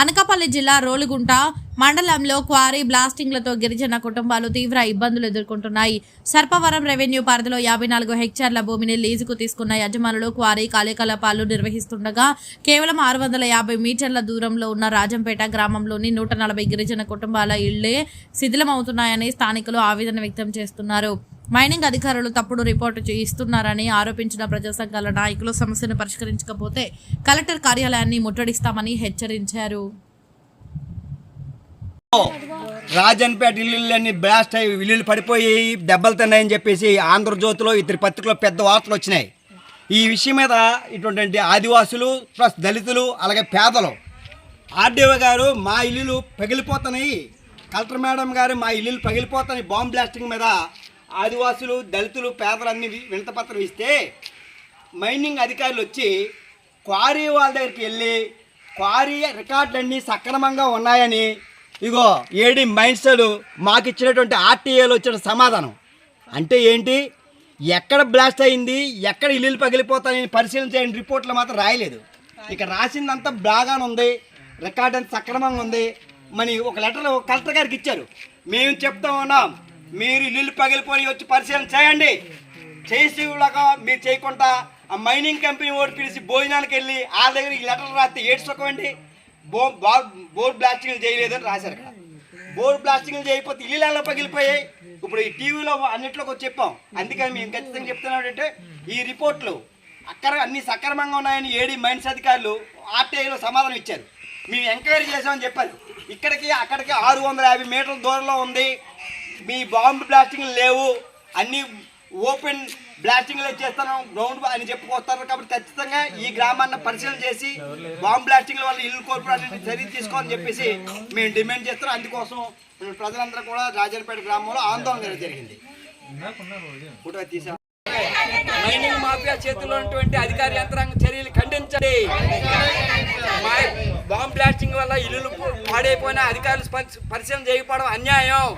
అనకాపల్లి జిల్లా రోలుగుంట మండలంలో క్వారీ బ్లాస్టింగ్లతో గిరిజన కుటుంబాలు తీవ్ర ఇబ్బందులు ఎదుర్కొంటున్నాయి. సర్పవరం రెవెన్యూ పరిధిలో యాభై నాలుగు హెక్టార్ల భూమిని లీజుకు తీసుకున్న యజమానులు క్వారీ కార్యకలాపాలు నిర్వహిస్తుండగా కేవలం ఆరు వందల యాభై మీటర్ల దూరంలో ఉన్న రాజంపేట గ్రామంలోని నూట నలభై గిరిజన కుటుంబాల ఇళ్ళే శిథిలమవుతున్నాయని స్థానికులు ఆవేదన వ్యక్తం చేస్తున్నారు. మైనింగ్ అధికారులు తప్పుడు రిపోర్టు ఇస్తున్నారని ఆరోపించిన ప్రజా సంఘాల నాయకులు సమస్యను పరిష్కరించకపోతే కలెక్టర్ కార్యాలయాన్ని ముట్టడిస్తామని హెచ్చరించారు. రాజన్పేట ఇల్లులన్నీ బ్లాస్ట్ అయ్యి ఇల్లులు పడిపోయి దెబ్బలు తిన్నాయని చెప్పేసి ఆంధ్రజ్యోతిలో ఇద్దరు పత్రికలో పెద్ద వార్తలు వచ్చినాయి. ఈ విషయం మీద ఇటువంటి ఆదివాసులు ప్లస్ దళితులు అలాగే పేదలు. ఆర్డీఓ గారు మా ఇల్లులు పగిలిపోతున్నాయి. కలెక్టర్ మేడం గారు మా ఇల్లులు పగిలిపోతున్నాయి. బాంబ్ బ్లాస్టింగ్ మీద ఆదివాసులు దళితులు పేదలన్నీ వినతపత్రం ఇస్తే మైనింగ్ అధికారులు వచ్చి క్వారీ వాళ్ళ దగ్గరికి వెళ్ళి క్వారీ రికార్డులన్నీ సక్రమంగా ఉన్నాయని ఇగో ఏడి మైండ్సెడ్ మాకు ఇచ్చినటువంటి ఆర్టీఏలో వచ్చిన సమాధానం. అంటే ఏంటి? ఎక్కడ బ్లాస్ట్ అయింది ఎక్కడ ఇల్లులు పగిలిపోతాయని పరిశీలన చేయని రిపోర్ట్లు మాత్రం రాయలేదు. ఇక రాసిందంతా బాగానే ఉంది రికార్డ్ అంత సక్రమంగా ఉంది. మరి ఒక లెటర్ కలెక్టర్ గారికి ఇచ్చారు. మేము చెప్తా ఉన్నాం మీరు ఇల్లు పగిలిపోయి వచ్చి పరిశీలన చేయండి. చేసి మీరు చేయకుండా ఆ మైనింగ్ కంపెనీ ఓడి పిలిచి భోజనానికి వెళ్ళి వాళ్ళ దగ్గర ఈ లెటర్ రాస్తే ఏడ్చుకోకండి. బో బా- బోర్ బ్లాస్టింగ్ చేయలేదని రాశారు అక్కడ బోర్ బ్లాస్టింగ్లు చేయకపోతే ఇల్లు పగిలిపోయాయి? ఇప్పుడు ఈ టీవీలో అన్నింటిలోకి వచ్చి చెప్పాం. అందుకని మేము ఖచ్చితంగా చెప్తున్నాం అంటే ఈ రిపోర్ట్లు అక్కడ అన్ని సక్రమంగా ఉన్నాయని ఏడి మైన్స్ అధికారులు ఆర్టీఐలో సమాధానం ఇచ్చారు. మేము ఎంక్వైరీ చేసామని చెప్పారు. ఇక్కడికి అక్కడికి ఆరు వందల యాభై మీటర్ల దూరంలో ఉంది. మీ బాంబు బ్లాస్టింగ్లు లేవు. అన్ని ఓపెన్ బ్లాస్టింగ్లు చేస్తాను గ్రౌండ్ అని చెప్పుకొస్తారు కాబట్టి ఖచ్చితంగా ఈ గ్రామాన్ని పరిశీలన చేసి బాంబు బ్లాస్టింగ్ల వల్ల ఇల్లు కోల్పోవడానికి చర్య తీసుకోవాలని చెప్పేసి మేము డిమాండ్ చేస్తున్నాం. అందుకోసం ప్రజలందరూ కూడా రాజారిపేట గ్రామంలో ఆందోళన జరిగింది. ఫోటో తీసా మైనింగ్ మాఫియా చేతిలో ఉన్నటువంటి అధికార యంత్రాంగ చర్యలు ఖండించండి. మా- బాంబ్ బ్లాస్టింగ్ వల్ల ఇల్లులు పాడైపోయిన అధికారులు పరిశీలన చేయకపోవడం అన్యాయం.